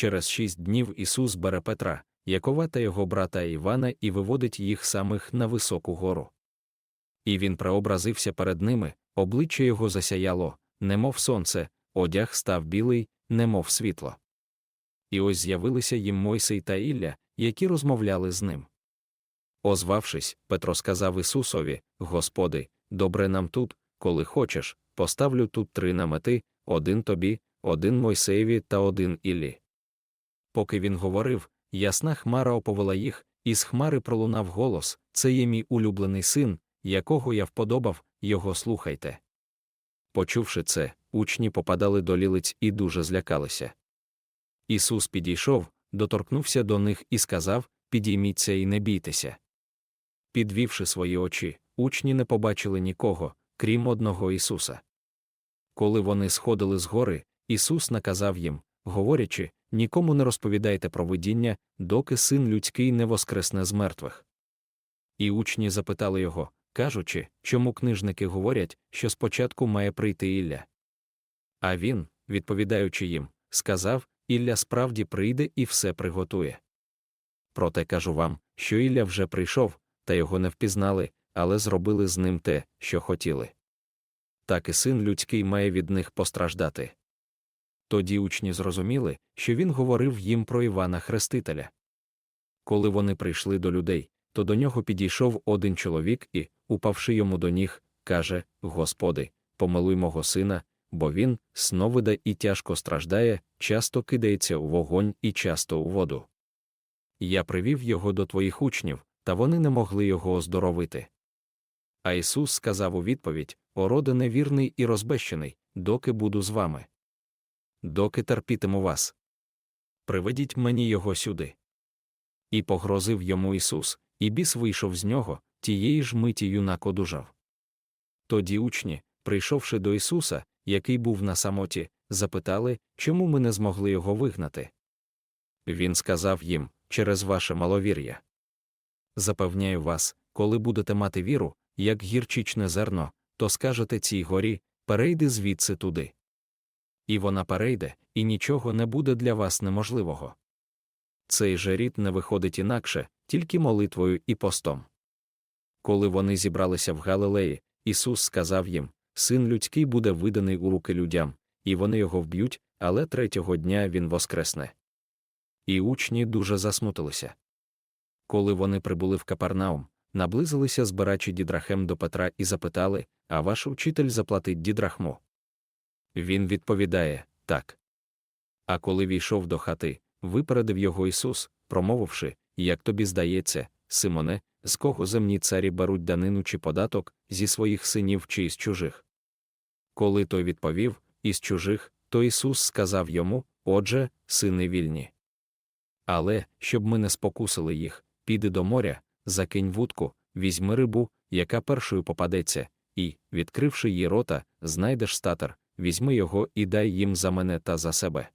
Через шість днів Ісус бере Петра, Якова та його брата Івана і виводить їх самих на високу гору. І він преобразився перед ними, обличчя його засяяло, немов сонце, одяг став білий, немов світло. І ось з'явилися їм Мойсей та Ілля, які розмовляли з ним. Озвавшись, Петро сказав Ісусові: Господи, добре нам тут, коли хочеш, поставлю тут три намети один тобі, один Мойсеєві та один Іллі. Поки він говорив, ясна хмара оповела їх, і з хмари пролунав голос Це є мій улюблений син, якого я вподобав, його слухайте. Почувши це, учні попадали до лілиць і дуже злякалися. Ісус підійшов, доторкнувся до них і сказав Підійміться і не бійтеся. Підвівши свої очі, учні не побачили нікого, крім одного Ісуса. Коли вони сходили з гори, Ісус наказав їм, говорячи, нікому не розповідайте про видіння, доки син людський не воскресне з мертвих. І учні запитали його, кажучи, чому книжники говорять, що спочатку має прийти Ілля. А він, відповідаючи їм, сказав Ілля справді прийде і все приготує. Проте кажу вам, що Ілля вже прийшов, та його не впізнали, але зробили з ним те, що хотіли. Так і син людський має від них постраждати. Тоді учні зрозуміли, що він говорив їм про Івана Хрестителя. Коли вони прийшли до людей, то до нього підійшов один чоловік і, упавши йому до ніг, каже: Господи, помилуй мого сина, бо він, сновида і тяжко страждає, часто кидається у вогонь і часто у воду. Я привів його до твоїх учнів, та вони не могли його оздоровити. А Ісус сказав у відповідь: О роде невірний і розбещений, доки буду з вами. Доки терпітиму вас. Приведіть мені його сюди. І погрозив йому Ісус, і біс вийшов з нього, тієї ж миті юнак одужав. Тоді учні, прийшовши до Ісуса, який був на самоті, запитали, чому ми не змогли його вигнати. Він сказав їм через ваше маловір'я. Запевняю вас, коли будете мати віру, як гірчичне зерно, то скажете цій горі перейди звідси туди. І вона перейде, і нічого не буде для вас неможливого. Цей же рід не виходить інакше, тільки молитвою і постом. Коли вони зібралися в Галилеї, Ісус сказав їм Син людський буде виданий у руки людям, і вони його вб'ють, але третього дня він воскресне. І учні дуже засмутилися. Коли вони прибули в Капернаум, наблизилися збирачі дідрахем до Петра і запитали А ваш учитель заплатить дідрахму? Він відповідає так. А коли війшов до хати, випередив його Ісус, промовивши, як тобі здається, Симоне, з кого земні царі беруть данину чи податок, зі своїх синів чи із чужих. Коли той відповів, із чужих, то Ісус сказав йому Отже, сини вільні. Але, щоб ми не спокусили їх, піди до моря, закинь вудку, візьми рибу, яка першою попадеться, і, відкривши її рота, знайдеш статер, візьми його і дай їм за мене та за себе.